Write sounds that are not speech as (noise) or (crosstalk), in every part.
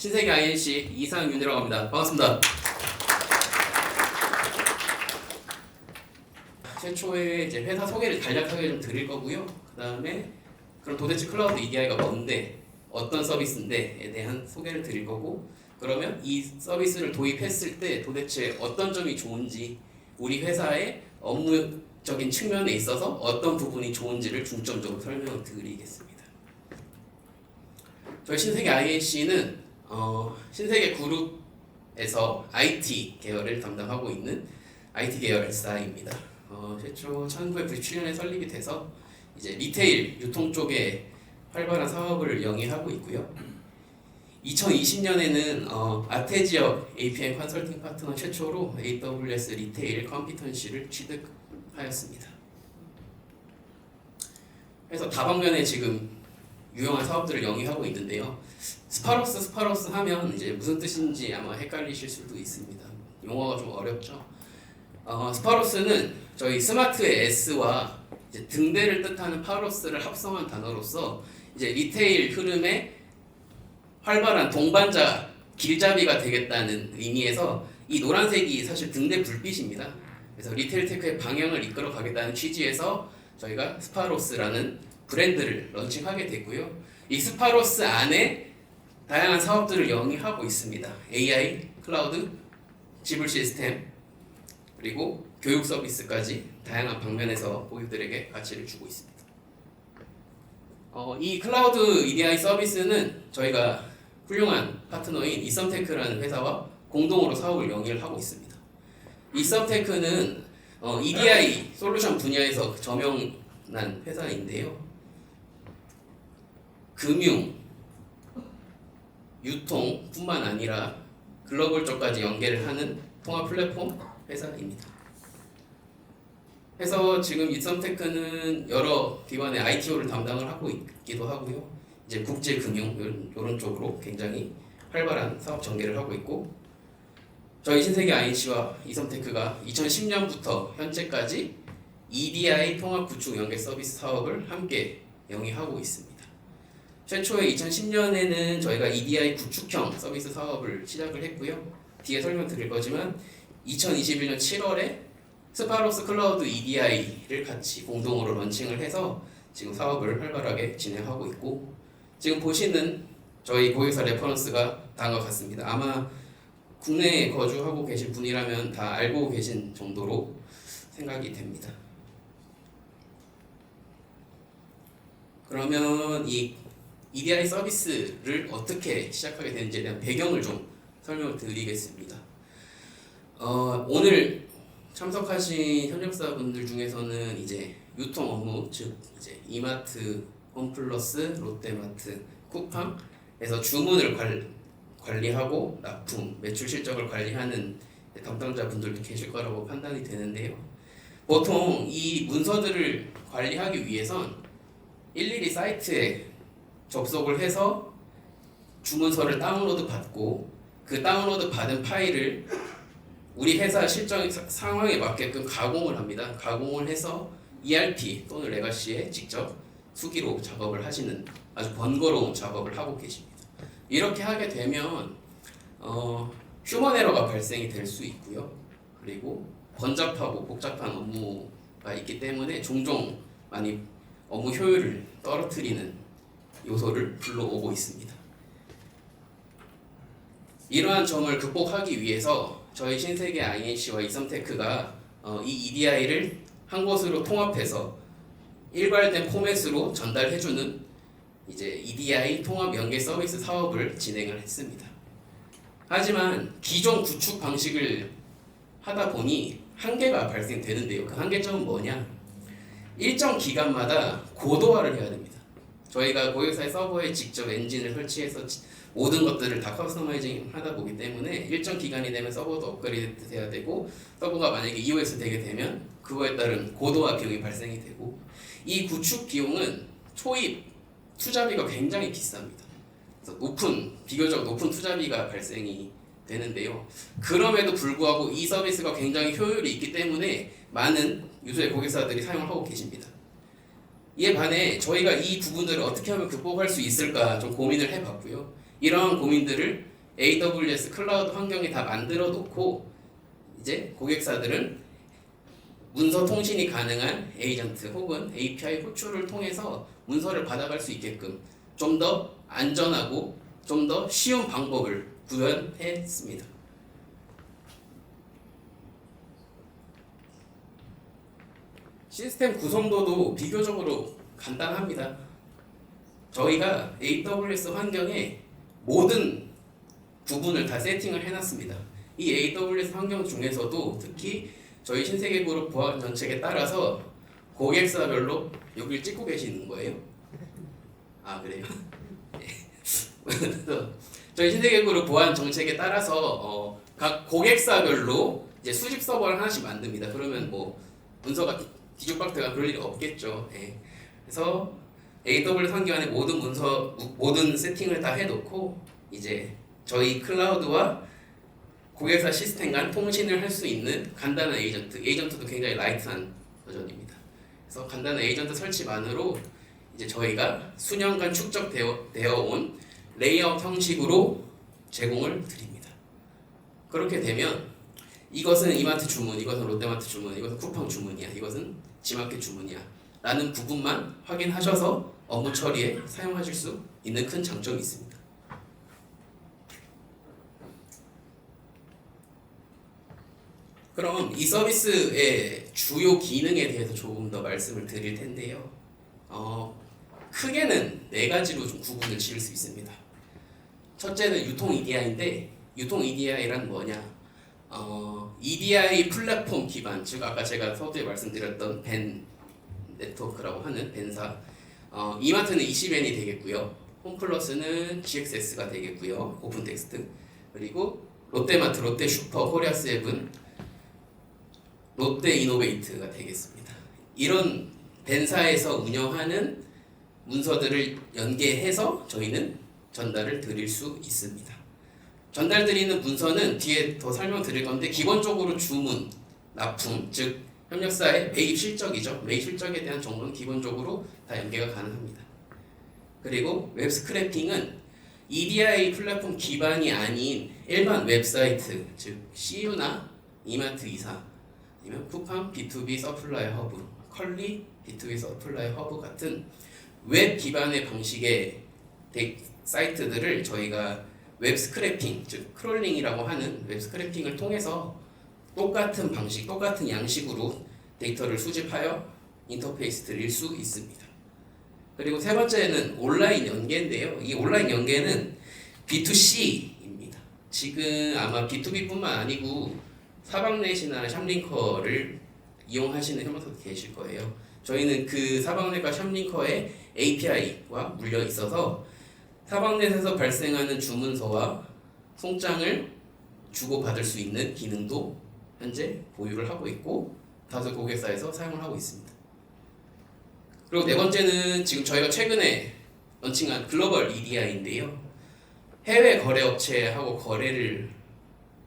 신세계 INC 이상윤이라고 합니다. 반갑습니다. 최초에 이제 회사 소개를 간략하게 좀 드릴 거고요. 그 다음에 그럼 도대체 클라우드 EDI가 뭔데, 어떤 서비스인데에 대한 소개를 드릴 거고, 그러면 이 서비스를 도입했을 때 도대체 어떤 점이 좋은지, 우리 회사의 업무적인 측면에 있어서 어떤 부분이 좋은지를 중점적으로 설명을 드리겠습니다. 저희 신세계 INC는 어, 신세계 그룹에서 IT 계열을 담당하고 있는 IT 계열 회사입니다. 어, 최초 1997년에 설립이 돼서 이제 리테일 유통 쪽에 활발한 사업을 영위하고 있고요. 2020년에는 어, 아테지역 APM 컨설팅 파트너 최초로 AWS 리테일 컴피턴시를 취득하였습니다. 그래서 다방면에 지금 유용한 사업들을 영위하고 있는데요. 스파로스 스파로스 하면 이제 무슨 뜻인지 아마 헷갈리실 수도 있습니다. 용어가 좀 어렵죠. 어, 스파로스는 저희 스마트의 S와 등대를 뜻하는 파로스를 합성한 단어로서 이제 리테일 흐름의 활발한 동반자 길잡이가 되겠다는 의미에서 이 노란색이 사실 등대 불빛입니다. 그래서 리테일 테크의 방향을 이끌어 가겠다는 취지에서 저희가 스파로스라는 브랜드를 런칭하게 됐고요. 이 스파로스 안에 다양한 사업들을 영위하고 있습니다. AI, 클라우드, 지불 시스템, 그리고 교육 서비스까지 다양한 방면에서 고객들에게 가치를 주고 있습니다. 어, 이 클라우드 EDI 서비스는 저희가 훌륭한 파트너인 이썸테크라는 회사와 공동으로 사업을 영위를 하고 있습니다. 이썸테크는 어, EDI 솔루션 분야에서 저명난 회사인데요. 금융, 유통뿐만 아니라 글로벌 쪽까지 연계를 하는 통합 플랫폼 회사입니다. 그래서 지금 이썸테크는 여러 기관의 ITO를 담당을 하고 있기도 하고요. 이제 국제 금융 이런 쪽으로 굉장히 활발한 사업 전개를 하고 있고 저희 신세계 INC와 이썸테크가 2010년부터 현재까지 EDI 통합 구축 연계 서비스 사업을 함께 영위하고 있습니다. 최초에 2010년에는 저희가 EDI 구축형 서비스 사업을 시작을 했고요. 뒤에 설명 드릴 거지만 2021년 7월에 스파로스 클라우드 EDI를 같이 공동으로 런칭을 해서 지금 사업을 활발하게 진행하고 있고 지금 보시는 저희 고객사 레퍼런스가 다음과 같습니다. 아마 국내에 거주하고 계신 분이라면 다 알고 계신 정도로 생각이 됩니다. 그러면 이 EDI 서비스를 어떻게 시작하게 되는지에 대한 배경을 좀 설명을 드리겠습니다. 어, 오늘 참석하신 협력사분들 중에서는 이제 유통 업무 즉 이제 이마트, 홈플러스, 롯데마트, 쿠팡에서 주문을 관, 관리하고 납품, 매출 실적을 관리하는 담당자 분들도 계실 거라고 판단이 되는데요. 보통 이 문서들을 관리하기 위해선 일일이 사이트에 접속을 해서 주문서를 다운로드 받고 그 다운로드 받은 파일을 우리 회사 실정 상황에 맞게끔 가공을 합니다. 가공을 해서 ERP 또는 레가시에 직접 수기로 작업을 하시는 아주 번거로운 작업을 하고 계십니다. 이렇게 하게 되면 어, 휴먼 에러가 발생이 될 수 있고요. 그리고 번잡하고 복잡한 업무가 있기 때문에 종종 많이 업무 효율을 떨어뜨리는 요소를 불러오고 있습니다. 이러한 점을 극복하기 위해서 저희 신세계 INC와 이썸테크가 어, 이 EDI를 한 곳으로 통합해서 일괄된 포맷으로 전달해주는 이제 EDI 통합 연계 서비스 사업을 진행을 했습니다. 하지만 기존 구축 방식을 하다 보니 한계가 발생되는데요. 그 한계점은 뭐냐? 일정 기간마다 고도화를 해야 됩니다. 저희가 고객사의 서버에 직접 엔진을 설치해서 모든 것들을 다 커스터마이징 하다 보기 때문에 일정 기간이 되면 서버도 업그레이드 돼야 되고 서버가 만약에 EOS 되게 되면 그거에 따른 고도화 비용이 발생이 되고 이 구축 비용은 초입 투자비가 굉장히 비쌉니다. 그래서 높은 비교적 높은 투자비가 발생이 되는데요. 그럼에도 불구하고 이 서비스가 굉장히 효율이 있기 때문에 많은 유수의 고객사들이 사용을 하고 계십니다. 이에 반해 저희가 이 부분들을 어떻게 하면 극복할 수 있을까 좀 고민을 해봤고요. 이러한 고민들을 AWS 클라우드 환경에 다 만들어 놓고 이제 고객사들은 문서 통신이 가능한 에이전트 혹은 API 호출을 통해서 문서를 받아갈 수 있게끔 좀 더 안전하고 좀 더 쉬운 방법을 구현했습니다. 시스템 구성도도 비교적으로 간단합니다. 저희가 AWS 환경에 모든 부분을 다 세팅을 해놨습니다. 이 AWS 환경 중에서도 특히 저희 신세계 그룹 보안 정책에 따라서 고객사별로 여기를 찍고 계시는 거예요. 아 그래요? 네. (laughs) 그래서 저희 신세계 그룹 보안 정책에 따라서 어, 각 고객사별로 이제 수집 서버를 하나씩 만듭니다. 그러면 뭐 문서가 뒤죽박죽가 그럴 일이 없겠죠. 예. 그래서 환경 안에 모든 문서 모든 세팅을 다 해놓고 이제 저희 클라우드와 고객사 시스템 간 통신을 할 수 있는 간단한 에이전트 에이전트도 굉장히 라이트한 버전입니다. 그래서 간단한 에이전트 설치만으로 이제 저희가 수년간 축적되어 되어 온 레이아웃 형식으로 제공을 드립니다. 그렇게 되면 이것은 이마트 주문, 이것은 롯데마트 주문, 이것은 쿠팡 주문이야, 이것은 지마켓 주문이야 라는 부분만 확인하셔서 업무 처리에 사용하실 수 있는 큰 장점이 있습니다. 그럼 이 서비스의 주요 기능에 대해서 조금 더 말씀을 드릴 텐데요. 어, 크게는 네 가지로 좀 구분을 지을 수 있습니다. 첫째는 유통 EDI인데 유통 EDI란 뭐냐? 어, EDI 플랫폼 기반, 즉 아까 제가 서두에 말씀드렸던 벤 네트워크라고 하는 벤사. 어, 이마트는 ECBN이 되겠고요. 홈플러스는 GXS가 되겠고요. 오픈텍스트. 그리고 롯데마트, 롯데슈퍼, 코리아세븐, 롯데이노베이트가 되겠습니다. 이런 벤사에서 운영하는 문서들을 연계해서 저희는 전달을 드릴 수 있습니다. 전달드리는 문서는 뒤에 더 설명드릴 건데 기본적으로 주문, 납품, 즉 협력사의 매입 실적이죠. 매입 실적에 대한 정보는 기본적으로 다 연계가 가능합니다. 그리고 웹 스크래핑은 EDI 플랫폼 기반이 아닌 일반 웹사이트, 즉 CU나 이마트 이사, 아니면 쿠팡 B2B 서플라이 허브, 컬리 B2B 서플라이 허브 같은 웹 기반의 방식의 사이트들을 저희가 웹 스크래핑, 즉 크롤링이라고 하는 웹 스크래핑을 통해서 똑같은 방식, 똑같은 양식으로 데이터를 수집하여 인터페이스 드릴 수 있습니다. 그리고 세 번째는 온라인 연계인데요. 이 온라인 연계는 B2C입니다. 지금 아마 B2B뿐만 아니고 사방넷이나 샵링커를 이용하시는 협력사도 계실 거예요. 저희는 그 사방넷과 샵링커의 API와 물려 있어서 사방넷에서 발생하는 주문서와 송장을 주고받을 수 있는 기능도 현재 보유를 하고 있고 다수 고객사에서 사용을 하고 있습니다. 그리고 네 번째는 지금 저희가 최근에 런칭한 글로벌 EDI인데요. 해외 거래 업체하고 거래를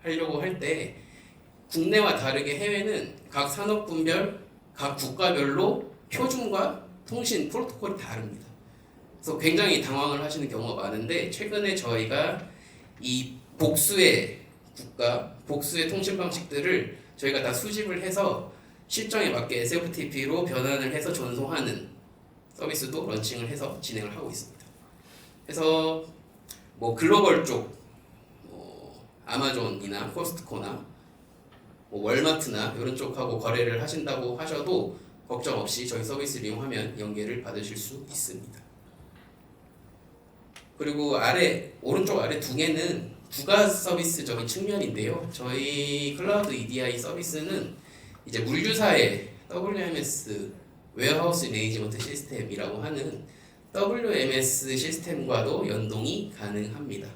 하려고 할 때 국내와 다르게 해외는 각 산업 분별, 각 국가별로 표준과 통신 프로토콜이 다릅니다. 그래서 굉장히 당황을 하시는 경우가 많은데 최근에 저희가 이 복수의 국가, 복수의 통신 방식들을 저희가 다 수집을 해서 실정에 맞게 SFTP로 변환을 해서 전송하는 서비스도 런칭을 해서 진행을 하고 있습니다. 그래서 뭐 글로벌 쪽, 뭐 아마존이나 코스트코나 뭐 월마트나 이런 쪽하고 거래를 하신다고 하셔도 걱정 없이 저희 서비스를 이용하면 연계를 받으실 수 있습니다. 그리고 아래 오른쪽 아래 두 개는 부가 서비스적인 측면인데요. 저희 클라우드 EDI 서비스는 이제 물류사의 WMS 웨어하우스 매니지먼트 시스템이라고 하는 WMS 시스템과도 연동이 가능합니다.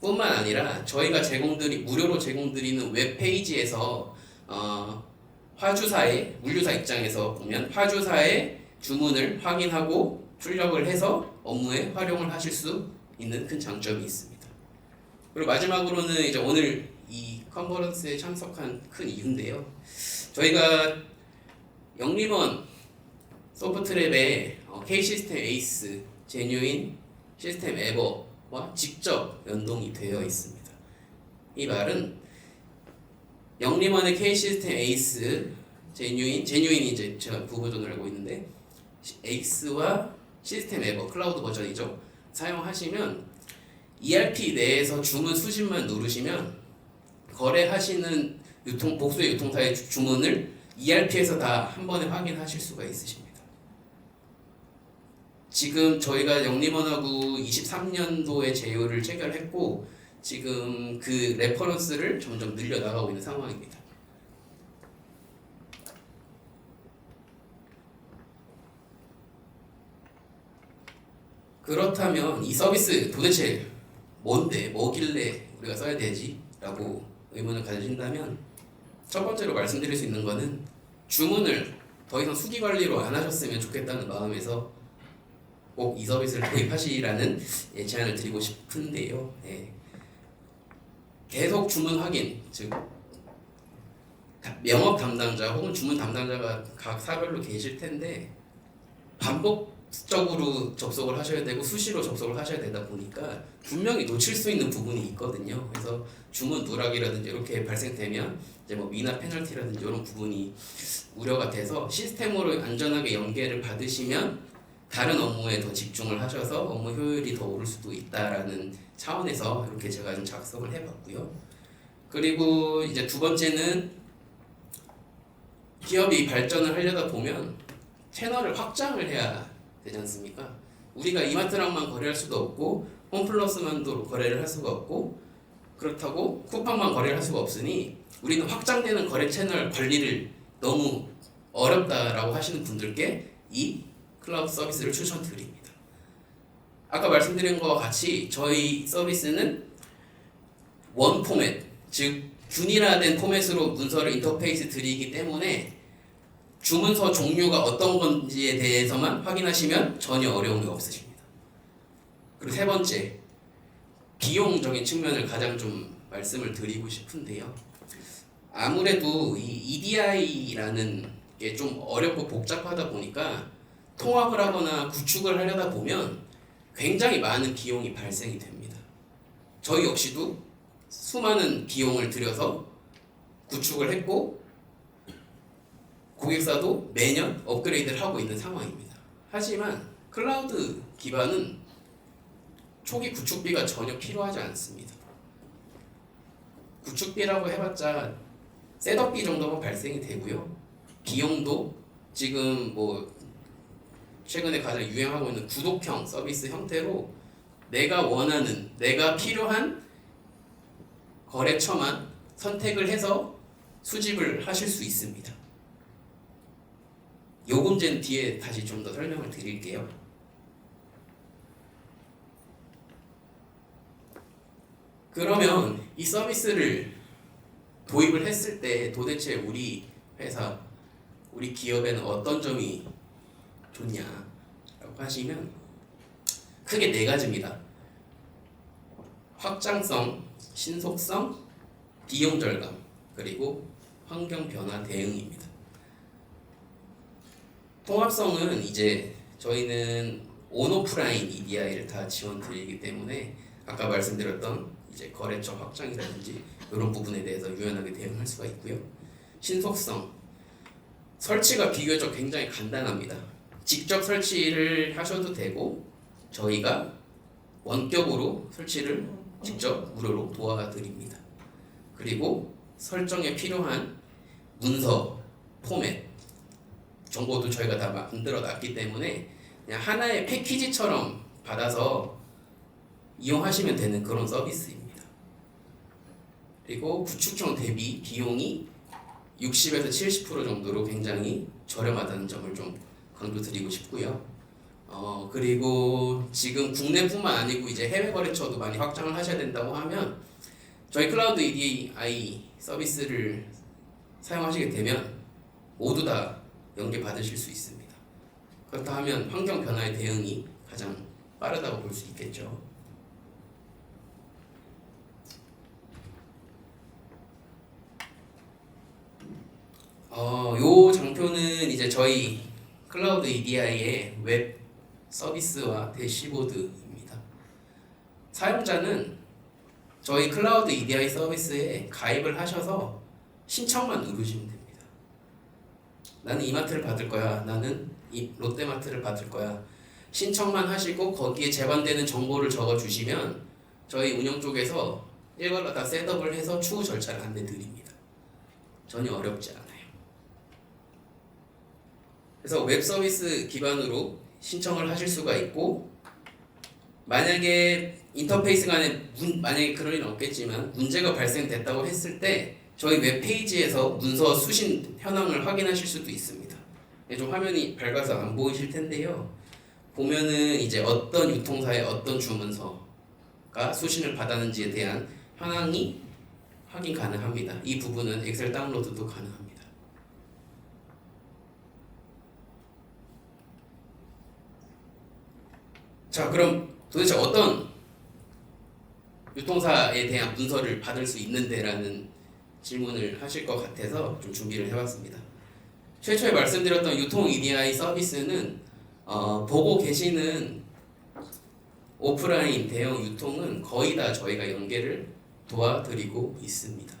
뿐만 아니라 저희가 제공드리 무료로 제공드리는 웹 페이지에서 어, 화주사의 물류사 입장에서 보면 화주사의 주문을 확인하고 출력을 해서 업무에 활용을 하실 수 있는 큰 장점이 있습니다. 그리고 마지막으로는 이제 오늘 이 컨퍼런스에 참석한 큰 이유인데요. 저희가 영리번 소프트랩의 어, K 시스템 에이스, 제뉴인 시스템 에버 시스템과 직접 연동이 되어 있습니다. 이 말은 영림원의 K 시스템 에이스 제뉴인 제뉴인이 이제 제가 부버전을 알고 있는데 에이스와 시스템 에버 클라우드 버전이죠. 사용하시면 ERP 내에서 주문 수집만 누르시면 거래하시는 유통 복수의 유통사의 주- 주문을 ERP에서 다 한 번에 확인하실 수가 있으십니다. 지금 저희가 영림원하고 23년도에 제휴를 체결했고 지금 그 레퍼런스를 점점 늘려 나가고 있는 상황입니다. 그렇다면 이 서비스 도대체 뭔데 뭐길래 우리가 써야 되지 라고 의문을 가지신다면 첫 번째로 말씀드릴 수 있는 거는 주문을 더 이상 수기 관리로 안 하셨으면 좋겠다는 마음에서 꼭 이 서비스를 도입하시라는 예, 제안을 드리고 싶은데요. 예. 계속 주문 확인, 즉 영업 담당자 혹은 주문 담당자가 각 사별로 계실 텐데 반복 적으로 접속을 하셔야 되고 수시로 접속을 하셔야 되다 보니까 분명히 놓칠 수 있는 부분이 있거든요. 그래서 주문 누락이라든지 이렇게 발생되면 이제 뭐 미나 페널티라든지 이런 부분이 우려가 돼서 시스템으로 안전하게 연계를 받으시면 다른 업무에 더 집중을 하셔서 업무 효율이 더 오를 수도 있다라는 차원에서 이렇게 제가 좀 작성을 해봤고요. 그리고 이제 두 번째는 기업이 발전을 하려다 보면 채널을 확장을 해야 되지 않습니까? 우리가 이마트랑만 거래할 수도 없고 홈플러스만도 거래를 할 수가 없고 그렇다고 쿠팡만 거래를 할 수가 없으니 우리는 확장되는 거래 채널 관리를 너무 어렵다라고 하시는 분들께 이 클라우드 서비스를 추천드립니다. 아까 말씀드린 것과 같이 저희 서비스는 원 포맷, 즉 균일화된 포맷으로 문서를 인터페이스 드리기 때문에 주문서 종류가 어떤 건지에 대해서만 확인하시면 전혀 어려움이 없으십니다. 그리고 세 번째, 비용적인 측면을 가장 좀 말씀을 드리고 싶은데요. 아무래도 이 EDI라는 게 좀 어렵고 복잡하다 보니까 통합을 하거나 구축을 하려다 보면 굉장히 많은 비용이 발생이 됩니다. 저희 역시도 수많은 비용을 들여서 구축을 했고 고객사도 매년 업그레이드를 하고 있는 상황입니다. 하지만 클라우드 기반은 초기 구축비가 전혀 필요하지 않습니다. 구축비라고 해봤자 셋업비 정도만 발생이 되고요. 비용도 지금 뭐 최근에 가장 유행하고 있는 구독형 서비스 형태로 내가 원하는 내가 필요한 거래처만 선택을 해서 수집을 하실 수 있습니다. 요금제는 뒤에 다시 좀 더 설명을 드릴게요. 그러면 이 서비스를 도입을 했을 때 도대체 우리 회사, 우리 기업에는 어떤 점이 좋냐라고 하시면 크게 네 가지입니다. 확장성, 신속성, 비용 절감, 그리고 환경 변화 대응입니다. 통합성은 이제 저희는 온오프라인 EDI를 다 지원 드리기 때문에 아까 말씀드렸던 이제 거래처 확장이라든지 이런 부분에 대해서 유연하게 대응할 수가 있고요. 신속성 설치가 비교적 굉장히 간단합니다. 직접 설치를 하셔도 되고 저희가 원격으로 설치를 직접 무료로 도와드립니다. 그리고 설정에 필요한 문서, 포맷, 정보도 저희가 다 만들어 놨기 때문에 그냥 하나의 패키지처럼 받아서 이용하시면 되는 그런 서비스입니다. 그리고 구축형 대비 비용이 60에서 70% 정도로 굉장히 저렴하다는 점을 좀 강조드리고 싶고요. 어 그리고 지금 국내뿐만 아니고 이제 해외 거래처도 많이 확장을 하셔야 된다고 하면 저희 클라우드 EDI 서비스를 사용하시게 되면 모두 다 연계 받으실 수 있습니다. 그렇다 하면 환경 변화의 대응이 가장 빠르다고 볼 수 있겠죠. 어, 요 장표는 이제 저희 클라우드 EDI의 웹 서비스와 대시보드입니다. 사용자는 저희 클라우드 EDI 서비스에 가입을 하셔서 신청만 누르시면 됩니다. 나는 이마트를 받을 거야. 나는 이 롯데마트를 받을 거야. 신청만 하시고 거기에 제반되는 정보를 적어 주시면 저희 운영 쪽에서 일괄로 다 셋업을 해서 추후 절차를 안내 드립니다. 전혀 어렵지 않아요. 그래서 웹 서비스 기반으로 신청을 하실 수가 있고 만약에 인터페이스 간에 문, 만약에 그럴 일은 없겠지만 문제가 발생됐다고 했을 때 저희 웹페이지에서 문서 수신 현황을 확인하실 수도 있습니다. 네, 좀 화면이 밝아서 안 보이실 텐데요. 보면은 이제 어떤 유통사의 어떤 주문서가 수신을 받았는지에 대한 현황이 확인 가능합니다. 이 부분은 엑셀 다운로드도 가능합니다. 자, 그럼 도대체 어떤 유통사에 대한 문서를 받을 수 있는데라는 질문을 하실 것 같아서 좀 준비를 해봤습니다. 최초에 말씀드렸던 유통 EDI 서비스는 어, 보고 계시는 오프라인 대형 유통은 거의 다 저희가 연계를 도와드리고 있습니다.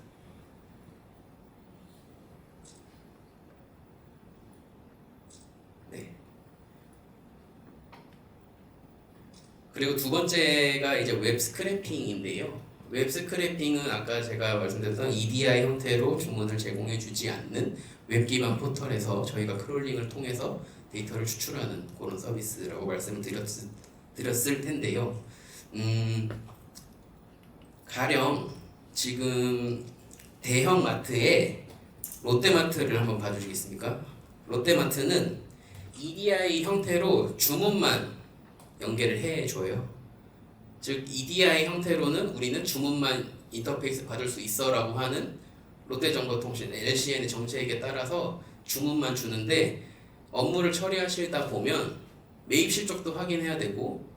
네. 그리고 두 번째가 이제 웹 스크래핑인데요. 웹 스크래핑은 아까 제가 말씀드렸던 EDI 형태로 주문을 제공해 주지 않는 웹 기반 포털에서 저희가 크롤링을 통해서 데이터를 추출하는 그런 서비스라고 말씀을 드렸, 드렸을 텐데요. 음, 가령 지금 대형 마트에 롯데마트를 한번 봐주시겠습니까? 롯데마트는 EDI 형태로 주문만 연계를 해줘요. 즉 EDI 형태로는 우리는 주문만 인터페이스 받을 수 있어라고 하는 롯데정보통신 LCN의 정책에 따라서 주문만 주는데 업무를 처리하시다 보면 매입 실적도 확인해야 되고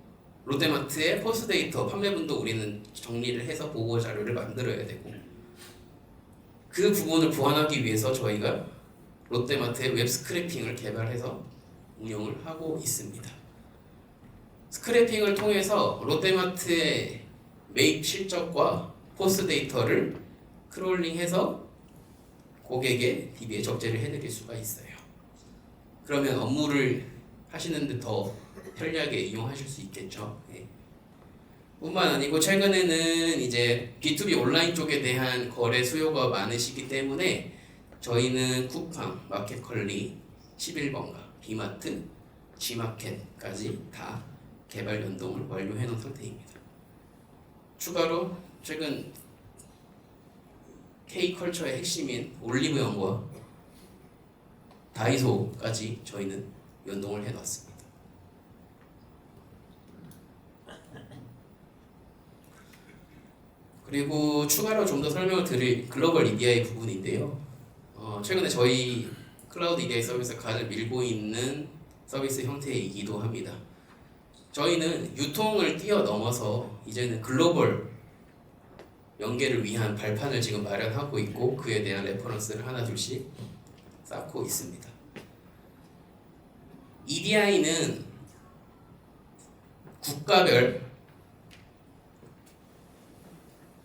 롯데마트의 포스 데이터 판매분도 우리는 정리를 해서 보고 자료를 만들어야 되고 그 부분을 보완하기 위해서 저희가 롯데마트의 웹 스크래핑을 개발해서 운영을 하고 있습니다. 스크래핑을 통해서 롯데마트의 매입 실적과 포스 데이터를 크롤링해서 고객의 DB에 적재를 해드릴 수가 있어요. 그러면 업무를 하시는데 더 편리하게 이용하실 수 있겠죠. 예. 뿐만 아니고 최근에는 이제 B2B 온라인 쪽에 대한 거래 수요가 많으시기 때문에 저희는 쿠팡, 마켓컬리, 11번가, 비마트, G마켓까지 다 개발 연동을 완료해 놓은 상태입니다. 추가로 최근 K컬처의 핵심인 올리브영과 다이소까지 저희는 연동을 해 놨습니다. 그리고 추가로 좀 더 설명을 드릴 글로벌 EDI 부분인데요. 어, 최근에 저희 클라우드 EDI 서비스가 가장 밀고 있는 서비스 형태이기도 합니다. 저희는 유통을 뛰어넘어서 이제는 글로벌 연계를 위한 발판을 지금 마련하고 있고 그에 대한 레퍼런스를 하나 둘씩 쌓고 있습니다. EDI는 국가별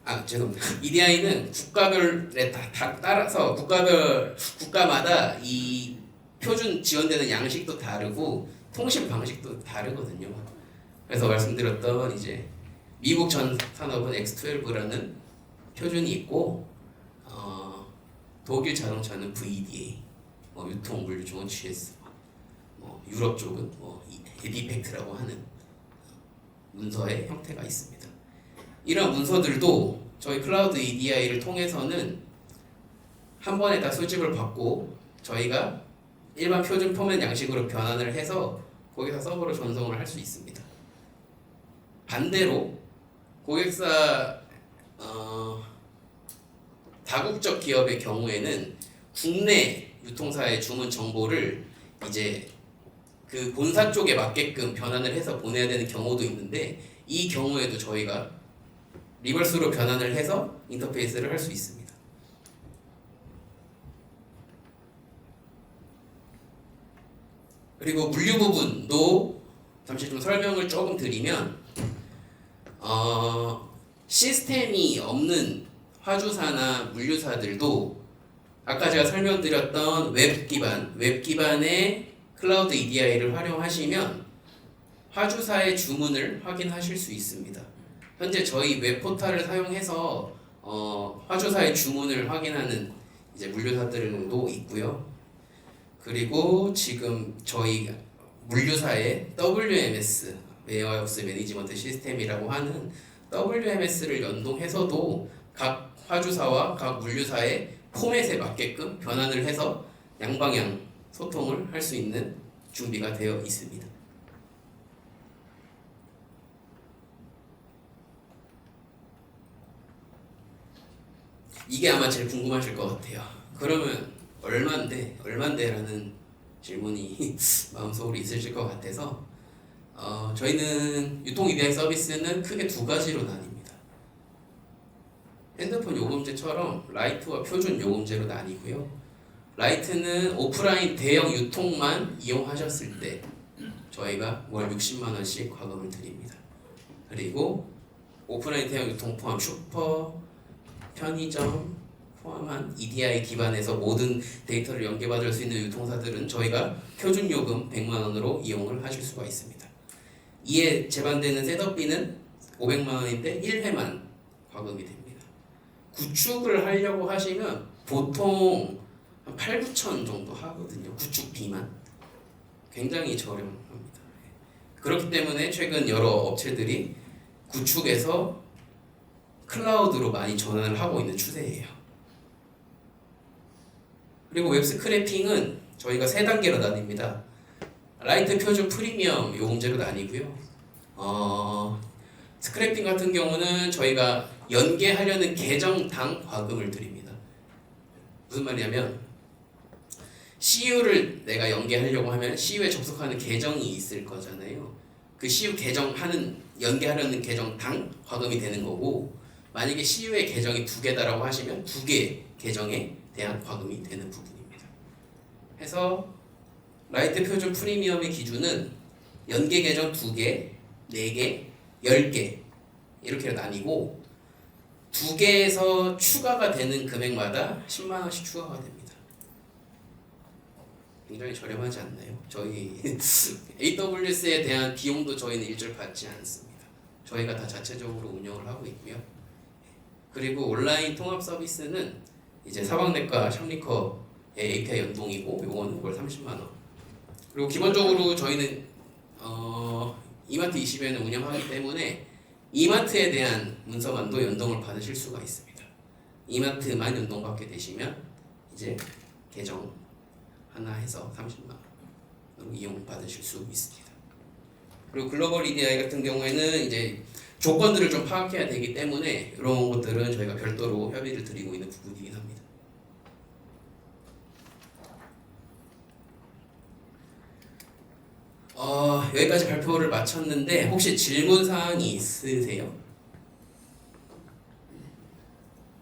아 죄송합니다. (laughs) EDI는 국가별에 다, 다 따라서 국가별 국가마다 이 표준 지원되는 양식도 다르고 통신 방식도 다르거든요. 그래서 말씀드렸던 이제 미국 전 산업은 X12라는 표준이 있고 어, 독일 자동차는 VDA, 뭐 유통 물류 쪽은 GS, 뭐 유럽 쪽은 뭐 에디팩트라고 하는 문서의 형태가 있습니다. 이런 문서들도 저희 클라우드 EDI를 통해서는 한 번에 다 수집을 받고 저희가 일반 표준 포맷 양식으로 변환을 해서 거기서 서버로 전송을 할 수 있습니다. 반대로 고객사 어, 다국적 기업의 경우에는 국내 유통사의 주문 정보를 이제 그 본사 쪽에 맞게끔 변환을 해서 보내야 되는 경우도 있는데 이 경우에도 저희가 리버스로 변환을 해서 인터페이스를 할 수 있습니다. 그리고 물류 부분도 잠시 좀 설명을 조금 드리면 어, 시스템이 없는 화주사나 물류사들도 아까 제가 설명드렸던 웹 기반, 웹 기반의 클라우드 EDI를 활용하시면 화주사의 주문을 확인하실 수 있습니다. 현재 저희 웹 포털을 사용해서 어, 화주사의 주문을 확인하는 이제 물류사들도 있고요. 그리고 지금 저희 물류사의 WMS 웨어하우스 매니지먼트 시스템이라고 하는 WMS를 연동해서도 각 화주사와 각 물류사의 포맷에 맞게끔 변환을 해서 양방향 소통을 할 수 있는 준비가 되어 있습니다. 이게 아마 제일 궁금하실 것 같아요. 그러면 얼만데 얼만데라는 질문이 (laughs) 마음속으로 있으실 것 같아서 어, 저희는 유통 EDI 서비스는 크게 두 가지로 나뉩니다. 핸드폰 요금제처럼 라이트와 표준 요금제로 나뉘고요. 라이트는 오프라인 대형 유통만 이용하셨을 때 저희가 월 60만 원씩 과금을 드립니다. 그리고 오프라인 대형 유통 포함 슈퍼, 편의점 포함한 EDI 기반에서 모든 데이터를 연계받을 수 있는 유통사들은 저희가 표준 요금 100만 원으로 이용을 하실 수가 있습니다. 이에 제반되는 셋업비는 500만 원인데 1회만 과금이 됩니다. 구축을 하려고 하시면 보통 한 8, 9천 정도 하거든요. 구축비만. 굉장히 저렴합니다. 그렇기 때문에 최근 여러 업체들이 구축에서 클라우드로 많이 전환을 하고 있는 추세예요. 그리고 웹 스크래핑은 저희가 세 단계로 나뉩니다. 라이트 표준 프리미엄 요금제로 나뉘고요. 어, 스크래핑 같은 경우는 저희가 연계하려는 계정당 과금을 드립니다. 무슨 말이냐면 CU를 내가 연계하려고 하면 CU에 접속하는 계정이 있을 거잖아요. 그 CU 계정하는 연계하려는 계정당 과금이 되는 거고 만약에 CU의 계정이 두 개다라고 하시면 두 개 계정에 대한 과금이 되는 부분입니다. 해서 라이트 표준 프리미엄의 기준은 연계 계정 두 개, 네 개, 열개 이렇게 나뉘고 두 개에서 추가가 되는 금액마다 10만 원씩 추가가 됩니다. 굉장히 저렴하지 않나요? 저희 (laughs) AWS에 대한 비용도 저희는 일절 받지 않습니다. 저희가 다 자체적으로 운영을 하고 있고요. 그리고 온라인 통합 서비스는 이제 사방내과 샵리커의 API 연동이고 요거는 월 30만 원. 그리고 기본적으로 저희는 어, 이마트 20에는 운영하기 때문에 이마트에 대한 문서만도 연동을 받으실 수가 있습니다. 이마트만 연동받게 되시면 이제 계정 하나 해서 30만 원으로 이용 받으실 수 있습니다. 그리고 글로벌 EDI 같은 경우에는 이제 조건들을 좀 파악해야 되기 때문에 이런 것들은 저희가 별도로 협의를 드리고 있는 부분이긴 합니다. 어, 여기까지 발표를 마쳤는데 혹시 질문 사항이 있으세요?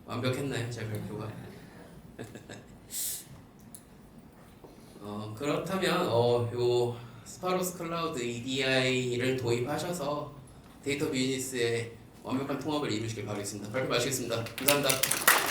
완벽했나요, 제 발표가? (laughs) 어, 그렇다면 어, 요 스파로스 클라우드 EDI를 도입하셔서 데이터 비즈니스의 완벽한 통합을 이루시길 바라겠습니다. 발표 마치겠습니다. 감사합니다.